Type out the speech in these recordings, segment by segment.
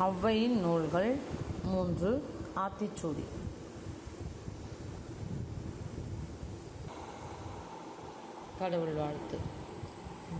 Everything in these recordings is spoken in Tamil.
ஔவையின் நூல்கள் மூன்று. ஆத்திச்சூடி. கடவுள் வாழ்த்து.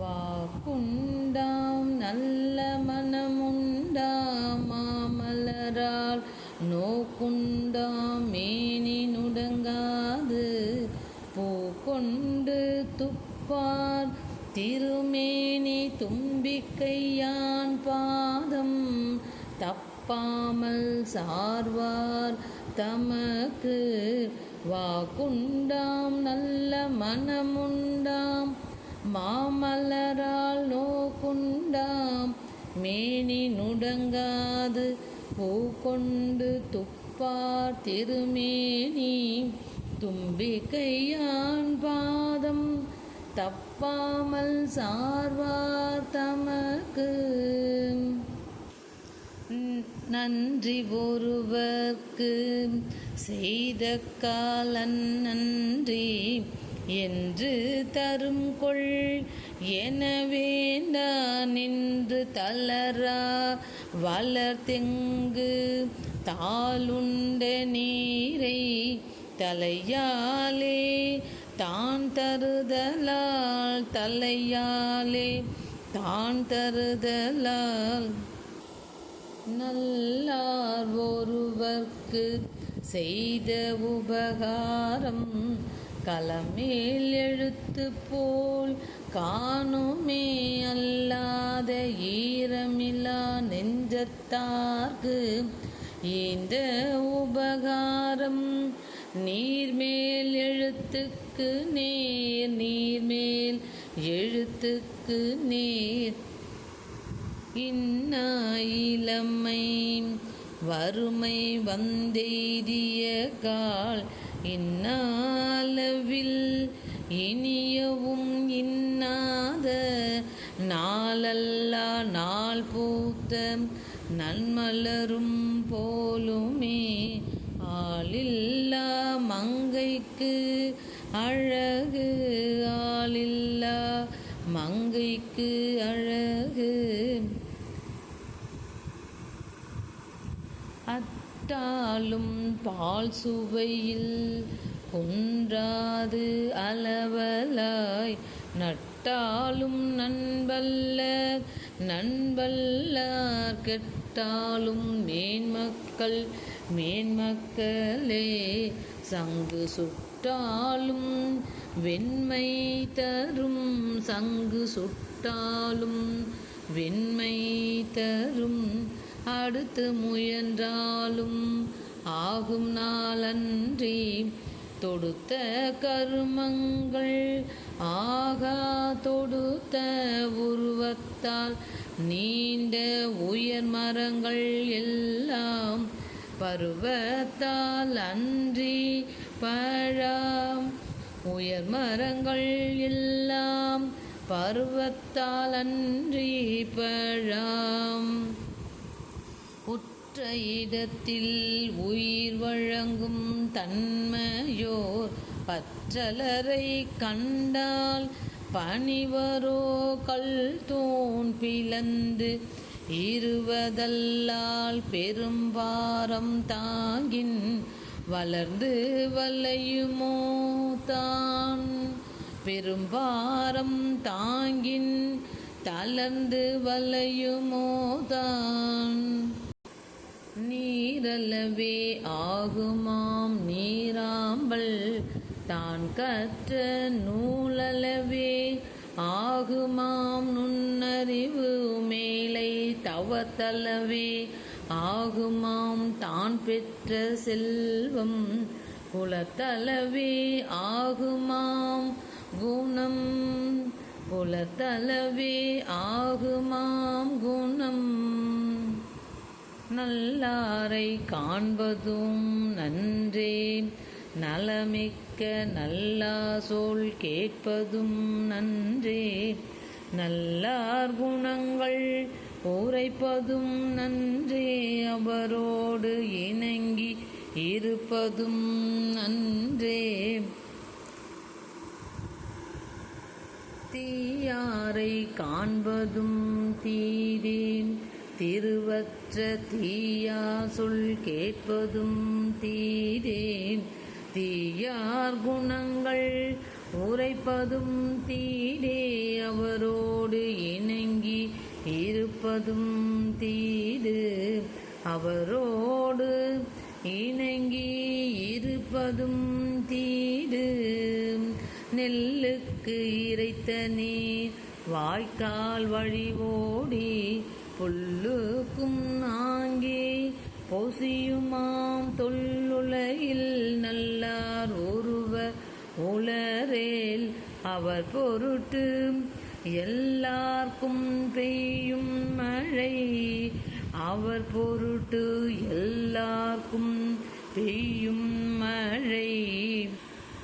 வாக்குண்டாம் நல்ல மனமுண்டாம் மாமலரால் நோக்குண்டாம் மேனி நுடங்காது. பூக்கொண்டு துப்பார் திருமேனி தும்பிக்கையான் பாதம். தப்பாமல் சார்வார். தமக்கு வாக்குண்டாம் நல்ல மனமுண்டாம். மாமலரால் நோக்குண்டாம். மேனி நுடங்காது பூ கொண்டு துப்பார் திருமேனி. தும்பிக்கையான் பாதம் தப்பாமல் சார்வார் தமக்கு. நன்றி ஒருவர்க்கு செய்த காலன் நன்றி என்று தரும் கொள். என வேண்டா நின்று தளரா வளர்த்தெங்கு தாளுண்ட நீரை தலையாலே தான் தருதலால் தலையாலே தான் தருதலால் நல்லார் ஒருவர்க்கு செய்த உபகாரம் கலமேல் எழுத்து போல் காணுமே அல்லாத ஈரமிலா நெஞ்சத்தார்க்கு இந்த உபகாரம் நீர்மேல் எழுத்துக்கு நேர் நீர்மேல் எழுத்துக்கு நேர். இன்னாயிலம்மை வறுமை வந்தெய்திய கால் இந்நாளவில் இனியவும் இன்னாத நாளல்லா நாள் பூத்த நன்மலரும் போலுமே ஆளில்லா மங்கைக்கு அழகு ஆளில்லா மங்கைக்கு அழகு அட்டாலும் பால் சுவையில் குன்றாது அளவலாய். நட்டாலும் நண்பல்ல நண்பல்லார் கெட்டாலும் மேன்மக்கள் மேன்மக்களே. சங்கு சுட்டாலும் வெண்மை தரும் சங்கு சுட்டாலும் வெண்மை தரும். அடுத்து முயன்றாலும் ஆகும் நாளன்றி தொடுத்த கருமங்கள் ஆகா தொடுத்த உருவத்தால் நீண்ட உயர் மரங்கள் எல்லாம் பருவத்தால் அன்றி பழாம். உயர் மரங்கள் எல்லாம் பருவத்தால் அன்றி பழாம். மற்ற இடத்தில் உயிர் வழங்கும் தன்மையோர் பற்றலரை கண்டால் பணிவரோ கல் தூண் பிளந்து இருவதல்லால் பெரும்பாரம் தாங்கின் வளர்ந்து வலையுமோ தான்? பெரும்பாரம் தாங்கின் தளர்ந்து வலையுமோ தான்? நீரலவே ஆகுமாம் நீராம்பல். தான் கற்ற நூலளவே ஆகுமாம் நுண்ணறிவு மேலை தவத்தளவே ஆகுமாம் தான் பெற்ற செல்வம் குலத்தளவே ஆகுமாம் குணம். குலத்தளவே ஆகுமாம் குணம். நல்லாரை காண்பதும் நன்றே நலமிக்க நல்லா சொல் கேட்பதும் நன்றே நல்லார் குணங்கள் உரைப்பதும் நன்றே. அவரோடு இணங்கி இருப்பதும் நன்றே. தீயாரை காண்பதும் தீரேன். திருவற்ற தீயா சொல் கேட்பதும் தீரேன். தீயார் குணங்கள் உரைப்பதும் தீரே. அவரோடு இணங்கி இருப்பதும் தீடு அவரோடு இணங்கி இருப்பதும் தீடு நெல்லுக்கு இறைத்த நீர் வாய்க்கால் வழி ஓடி புல்லுக்கும் ஆங்கே பொசியுமாம் தொல்லுலையில் நல்லார் ஒருவர் உளரேல் அவர் பொருட்டு எல்லார்க்கும் பெய்யும் மழை. அவர் பொருட்டு எல்லார்க்கும் பெய்யும் மழை.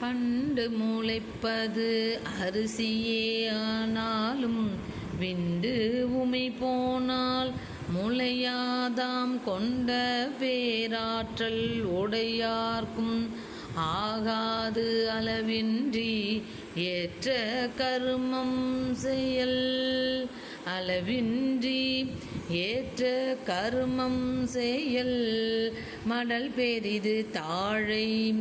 பண்டு முளைப்பது அரிசியே ஆனாலும் விண்டு முளையாதாம் கொண்ட பேராற்றல் உடையார்க்கும் ஆகாது அளவின்றி ஏற்ற கருமம் செயல். அளவின்றி ஏற்ற கருமம் செயல். மடல் பெரிது தாழை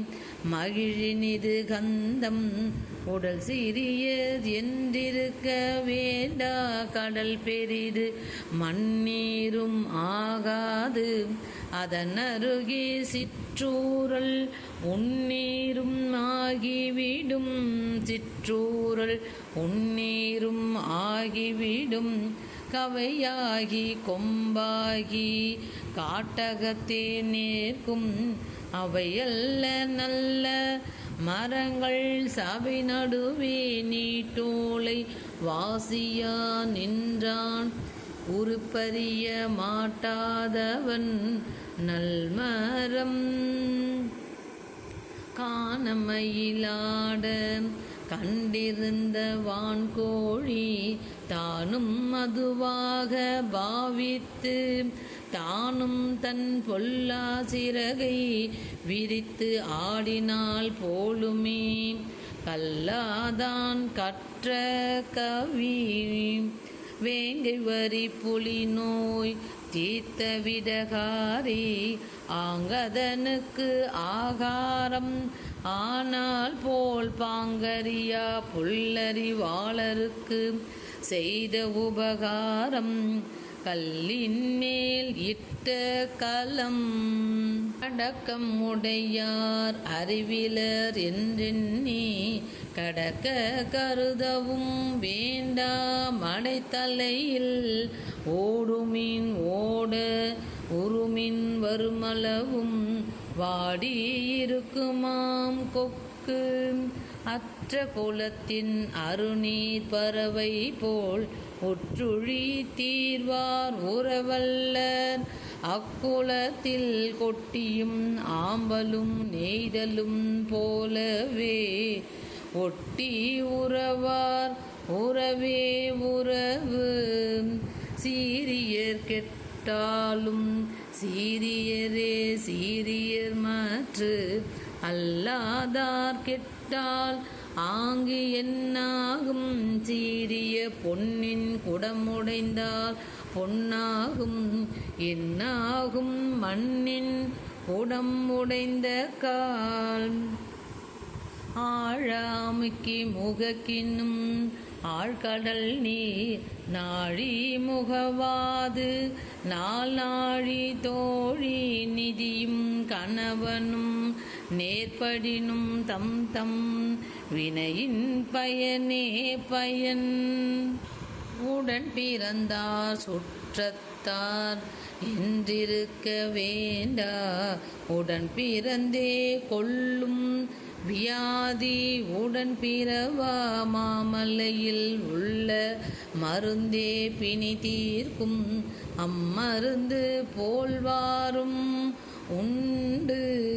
மகிழினிது கந்தம். உடல் சிறியது என்றிருக்க வேண்டா கடல் பெரிது மண்ணீரும் ஆகாது. அதன் அருகே சிற்றூரல் உன்னீரும் ஆகிவிடும். சிற்றூரல் உன்னீரும் ஆகிவிடும். கவையாகி கொம்பாகி காட்டகத்தே நேர்க்கும் அவையல்ல நல்ல மரங்கள் சபை நடுவே நீட்டோலை வாசியா நின்றான். உருப்பறிய மாட்டாதவன் நல்மரம். காணமையிலாட கண்டிருந்த வான்கோழி தானும் மதுவாக பாவித்து தானும் தன் பொல்லா சிறகை விரித்து ஆடினால் போலுமே. கல்லாதான் கற்ற கவி வேங்கை வரி புலி நோய் தீர்த்த விடகாரி ஆங்கதனுக்கு ஆகாரம் ஆனால் போல் பாங்கரியா புல்லறிவாளருக்கு செய்த உபகாரம் கல்லின் மேல் இட்ட கலம் அடக்கம் உடையார் அறிவிலர் என்றெண்ணி கடக்க கருதவும் வேண்டா மடைத்தலையில் ஓடுமின் ஓட உருமின் வருமளவும் வாடி இருக்குமாம் கொக்கு. அற்ற குலத்தின் அருநீர் பறவை போல் ஒற்றுழி தீர்வார் உறவல்லர். அக்குலத்தில் கொட்டியும் ஆம்பலும் நெய்தலும் போலவே ஒட்டி உறவார் உறவே உறவு. சீரியர் கெட்டாலும் சீரியரே சீரியர் மாற்று. அல்லாதார் விட்டால் ஆங்கு என்னாகும்? சீரிய பொன்னின் குடமுடைந்தால் பொன்னாகும். என்னாகும்? மண்ணின் குடம் உடைந்த கால். ஆழாமுக்கி முகக்கினும் ஆழ்கடல் நீர் நாழி முகவாது. நாள் நாழி தோழி நிதியும் கணவனும் நேர்படினும் தம் தம் வினையின் பயனே பயன். உடன் பிறந்தார் சுற்றத்தார் என்றிருக்க வேண்டா. உடன் பிறந்தே கொள்ளும் வியாதி உடன் பிறவா மாமலையில் உள்ள மருந்தே பிணி தீர்க்கும். அம்மருந்து போல்வாரும் உண்டு.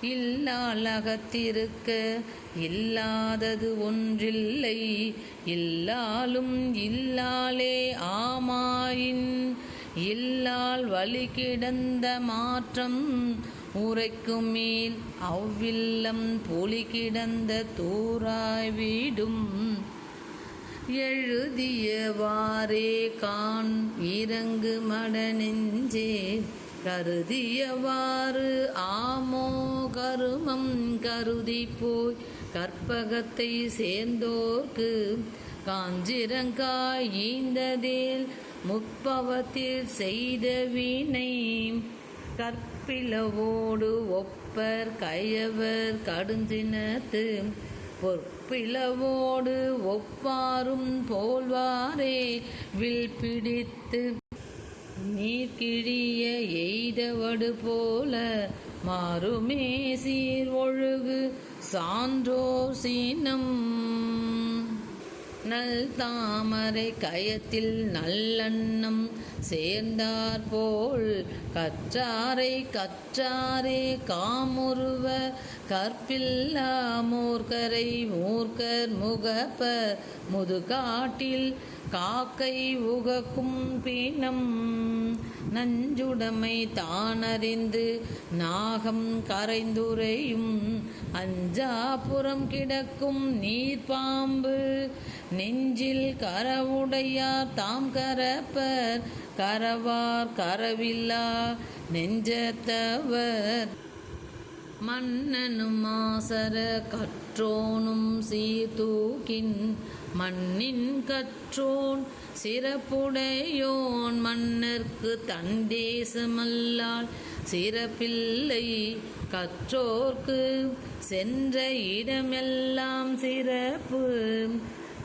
இல்லால் அகத்திருக்க இல்லாதது ஒன்றில்லை. இல்லாலும் இல்லாலே ஆமாயின். இல்லால் வழி கிடந்த மாற்றம் உரைக்கும் மேல் அவ்வில்லம் பொலி கிடந்த தூராய் வீடும். எழுதியவாறே கான் இறங்கு மடநெஞ்சே. கருதியவாறு ஆமோ கருமம் கருதி போய் கற்பகத்தை சேர்ந்தோர்க்கு காஞ்சிரங்காய் ஈந்ததில். முற்பவத்தில் செய்த வீணை கற்பிளவோடு ஒப்பர் கயவர் கடுஞ்சினத்து. பொற்பிளவோடு ஒப்பாரும் போல்வாரே வில் பிடித்து நீர்கிழிய எய்தவடு போல. மாறுமே சீர் ஒழுகு சான்றோர் சீனம். நல் தாமரை கயத்தில் நல்லண்ணம் சேர்ந்தார் போல் கற்றாரை கற்றாரே காமுருவ கற்பில்லா மூர்க்கரை மூர்க்கர் முகப்ப முதுகாட்டில் காக்கை உகக்கும் பீனம் நஞ்சுடமை தானறிந்து நாகம் கரைந்துரையும் அஞ்சாபுறம் கிடக்கும் நீர்பாம்பு நெஞ்சில் கரவுடையார் தாம் கரப்பர் கரவார் கரவில்லா நெஞ்சத்தவர். மன்னனும் ஆசர கற்றோனும் சீதூக்கின் மண்ணின் கற்றோன் சிறப்புடையோன் மன்னர்க்கு தன் தேசமல்லால் சிறப்பில்லை. கற்றோர்க்கு சென்ற இடமெல்லாம் சிறப்பு.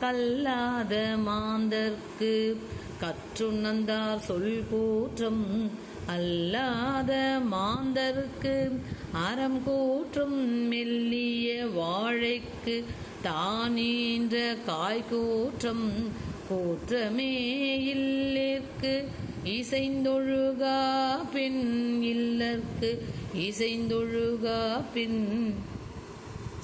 கல்லாத மாந்தர்க்கு கற்றுணர்ந்தார் சொல் கூற்றம் அல்லாத மாந்தர்க்கு அறம் கூற்றும் மெல்லிய வாழைக்கு தானீன்ற காய் கூற்றம் கூற்றமே இல்லிற்கு. இசைந்தொழுகா பின் இல்லற்கு. இசைந்தொழுகா பின்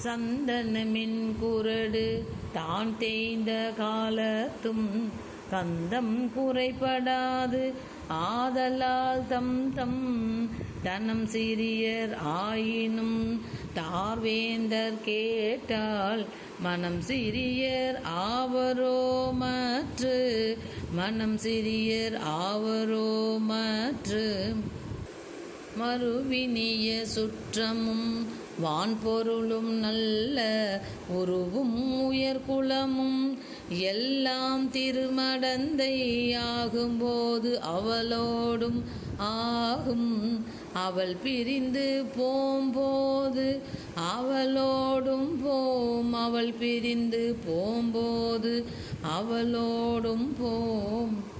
சந்தனமின் குரடு. தான் தேய்ந்த காலத்தும் கந்தம் குறைபடாது. ஆதலால் தம் தம் தனம் சிறியர் ஆயினும் தார்வேந்தர் கேட்டால் மனம் சிறியர் ஆவரோ மற்று மனம் சிறியர் ஆவரோ மற்று. மறுவினிய சுற்றமும் வான்பொருளும் நல்ல உருவும் உயர்குலமும் எல்லாம் திருமடந்தை ஆகும்போது அவளோடும் ஆகும். அவள் பிரிந்து போம்போது அவளோடும் போம். அவள் பிரிந்து போம்போது அவளோடும் போம்.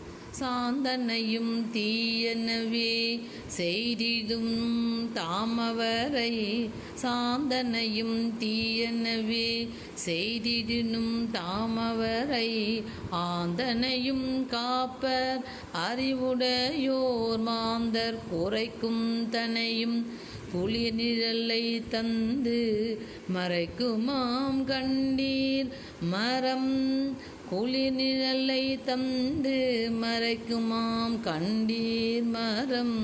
சாந்தனையும் தீயனவே செய்திடும் தாமவரை. சாந்தனையும் தீயனவே செய்திடினும் தாமவரை. ஆந்தனையும் காப்பர் அறிவுடையோர் மாந்தர் குறைக்கும் தனையும் குளிர் நிழலை தந்து மறைக்குமாம் கண்டீர் மரம் குளிர் நிழலை தந்து மறைக்குமாம் கண்டீர் மரம்.